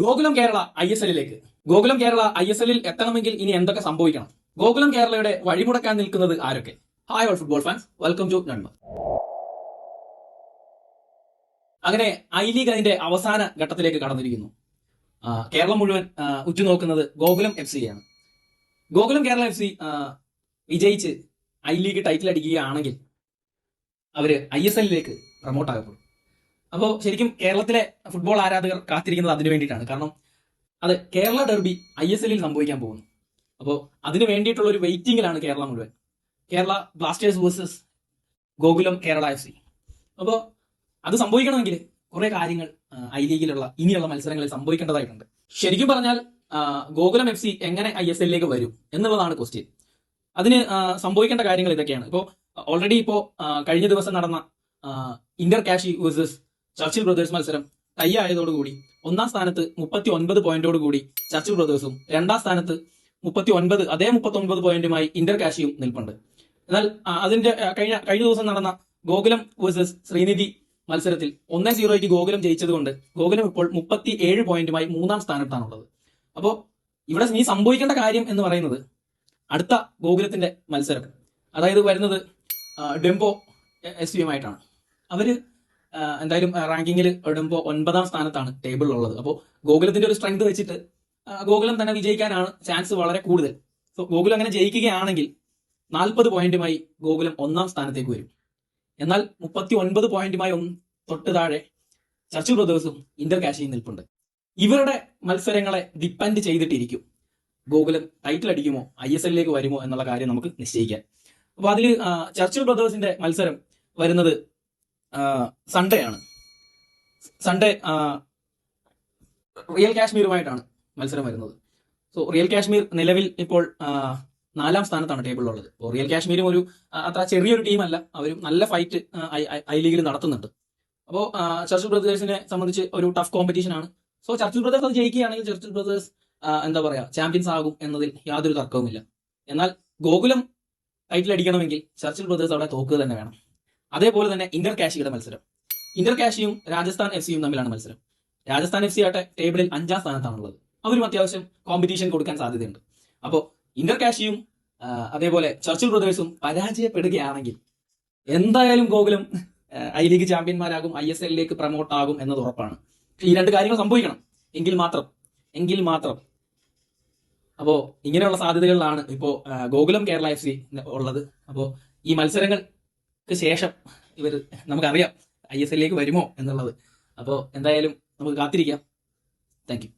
Gokulam Kerala I S എല്ലിലേക്ക്. Gokulam Kerala I S എല്ലിൽ എത്തണമെങ്കിൽ ഇനി എന്തൊക്കെ സംഭവിക്കണം? ഗോകുലം കേരളയുടെ വഴിമുടക്കാൻ നിൽക്കുന്നത് ആരൊക്കെ? Hi all football fans welcome to നന്മ അങ്ങനെ ഐ ലീഗ് അതിന്റെ അവസാന ഘട്ടത്തിലേക്ക് കടന്നിരിക്കുന്നു. കേരളം മുഴുവൻ ഉറ്റുനോക്കുന്നത് ഗോകുലം എഫ് ആണ് ഗോകുലം കേരള എഫ് സി വിജയിച്ച് ഐ ലീഗ് ടൈറ്റിൽ അടിക്കുകയാണെങ്കിൽ അവർ ഐ എസ് എല്ലിലേക്ക് പ്രൊമോട്ട് ആകപ്പെടും. അപ്പോൾ ശരിക്കും കേരളത്തിലെ ഫുട്ബോൾ ആരാധകർ കാത്തിരിക്കുന്നത് അതിനു വേണ്ടിയിട്ടാണ്. കാരണം അത് കേരള ഡെർബി ഐ എസ് എല്ലിൽ സംഭവിക്കാൻ പോകുന്നു. അപ്പോൾ അതിനു വേണ്ടിയിട്ടുള്ള ഒരു വെയിറ്റിംഗിലാണ് കേരളം മുഴുവൻ. Kerala blasters versus Gokulam Kerala F C അപ്പോൾ അത് സംഭവിക്കണമെങ്കിൽ കുറെ കാര്യങ്ങൾ ഐ ലീഗിലുള്ള ഇനിയുള്ള മത്സരങ്ങളിൽ സംഭവിക്കേണ്ടതായിട്ടുണ്ട്. ശരിക്കും പറഞ്ഞാൽ ഗോകുലം എഫ് സി എങ്ങനെ ഐ എസ് എല്ലിലേക്ക് വരും എന്നുള്ളതാണ് ക്വസ്റ്റ്യൻ അതിന് സംഭവിക്കേണ്ട കാര്യങ്ങൾ ഇതൊക്കെയാണ്. ഇപ്പോൾ ഓൾറെഡി ഇപ്പോൾ കഴിഞ്ഞ ദിവസം നടന്ന inter Kashi versus Churchill brothers മത്സരം ടൈ ആയതോടുകൂടി ഒന്നാം സ്ഥാനത്ത് മുപ്പത്തി ഒൻപത് പോയിന്റോട് കൂടി ചർച്ചിൽ ബ്രദേഴ്സും രണ്ടാം സ്ഥാനത്ത് മുപ്പത്തി ഒൻപത് അതേ മുപ്പത്തി ഒൻപത് പോയിന്റുമായി ഇന്റർ കാശിയും നിൽപ്പുണ്ട്. എന്നാൽ അതിന്റെ കഴിഞ്ഞ കഴിഞ്ഞ ദിവസം നടന്ന ഗോകുലം വേഴ്സസ് ശ്രീനിധി മത്സരത്തിൽ ഒന്നേ സീറോയ്ക്ക് ഗോകുലം ജയിച്ചതുകൊണ്ട് ഗോകുലം ഇപ്പോൾ മുപ്പത്തി ഏഴ് പോയിന്റുമായി മൂന്നാം സ്ഥാനത്താണുള്ളത്. അപ്പോൾ ഇവിടെ നീ സംഭവിക്കേണ്ട കാര്യം എന്ന് പറയുന്നത് അടുത്ത ഗോകുലത്തിന്റെ മത്സരം. അതായത് വരുന്നത് ഡെംബോ എസ് യുമായിട്ടാണ്. അവർ എന്തായാലും റാങ്കിങ്ങിൽ ഇടുമ്പോൾ ഒൻപതാം സ്ഥാനത്താണ് ടേബിളിൽ ഉള്ളത്. അപ്പോൾ ഗോകുലത്തിന്റെ ഒരു സ്ട്രെങ്ത് വെച്ചിട്ട് ഗോകുലം തന്നെ വിജയിക്കാനാണ് ചാൻസ് വളരെ കൂടുതൽ. സോ ഗോകുലം അങ്ങനെ ജയിക്കുകയാണെങ്കിൽ നാൽപ്പത് പോയിന്റുമായി ഗോകുലം ഒന്നാം സ്ഥാനത്തേക്ക് വരും. എന്നാൽ മുപ്പത്തി ഒൻപത് പോയിന്റുമായി തൊട്ട് താഴെ ചർച്ചിൽ ബ്രദേഴ്സും ഇന്റർ കാശിയും നിൽപ്പുണ്ട്. ഇവരുടെ മത്സരങ്ങളെ ഡിപ്പെൻഡ് ചെയ്തിട്ടിരിക്കും. ഗോകുലം ടൈറ്റിൽ അടിക്കുമോ ഐ എസ് എല്ലിലേക്ക് വരുമോ എന്നുള്ള കാര്യം നമുക്ക് നിശ്ചയിക്കാം. അപ്പൊ അതിൽ ചർച്ചിൽ ബ്രദേഴ്സിന്റെ മത്സരം വരുന്നത് സൺഡേ ആണ് സൺഡേ റിയൽ കാശ്മീരുമായിട്ടാണ് മത്സരം വരുന്നത്. സോ റിയൽ കാശ്മീർ നിലവിൽ ഇപ്പോൾ നാലാം സ്ഥാനത്താണ് ടേബിളിലുള്ളത്. അപ്പോൾ റിയൽ കാശ്മീരും ഒരു അത്ര ചെറിയൊരു ടീമല്ല. അവരും നല്ല ഫൈറ്റ് ഐ ലീഗിൽ നടത്തുന്നുണ്ട്. അപ്പോൾ ചർച്ചിൽ ബ്രദേഴ്സിനെ സംബന്ധിച്ച് ഒരു ടഫ് കോമ്പറ്റീഷൻ ആണ്. സോ ചർച്ചിൽ ബ്രദേഴ്സ് അത് ജയിക്കുകയാണെങ്കിൽ ചർച്ചിൽ ബ്രദേഴ്സ് എന്താ പറയുക ചാമ്പ്യൻസ് ആകും എന്നതിൽ യാതൊരു തർക്കവുമില്ല. എന്നാൽ ഗോകുലം ടൈറ്റിൽ അടിക്കണമെങ്കിൽ ചർച്ചിൽ ബ്രദേഴ്സ് അവിടെ തോക്കുക തന്നെ വേണം. അതേപോലെ തന്നെ ഇന്റർ കാശിയുടെ മത്സരം. ഇന്റർ കാശിയും രാജസ്ഥാൻ എഫ് സിയും തമ്മിലാണ് മത്സരം. രാജസ്ഥാൻ എഫ് സി ആട്ടെ ടേബിളിൽ അഞ്ചാം സ്ഥാനത്താണുള്ളത്. അവരും അത്യാവശ്യം കോമ്പറ്റീഷൻ കൊടുക്കാൻ സാധ്യതയുണ്ട്. അപ്പോൾ ഇന്റർ കാശിയും അതേപോലെ ചർച്ചിൽ ബ്രദേഴ്സും പരാജയപ്പെടുകയാണെങ്കിൽ എന്തായാലും ഗോകുലം ഐ ലീഗ് ചാമ്പ്യന്മാരാകും ഐ എസ് എല്ലിലേക്ക് പ്രമോട്ട് ആകും എന്നത് ഉറപ്പാണ്. ഈ രണ്ട് കാര്യങ്ങൾ സംഭവിക്കണം. എങ്കിൽ മാത്രം എങ്കിൽ മാത്രം. അപ്പോ ഇങ്ങനെയുള്ള സാധ്യതകളിലാണ് ഇപ്പോ ഗോകുലം കേരള എഫ് സി ഉള്ളത്. അപ്പോ ഈ മത്സരങ്ങൾക്ക് ശേഷം ഇവർ നമുക്കറിയാം ഐ എസ് എല്ലിലേക്ക് വരുമോ എന്നുള്ളത്. അപ്പോൾ എന്തായാലും നമുക്ക് കാത്തിരിക്കാം. താങ്ക്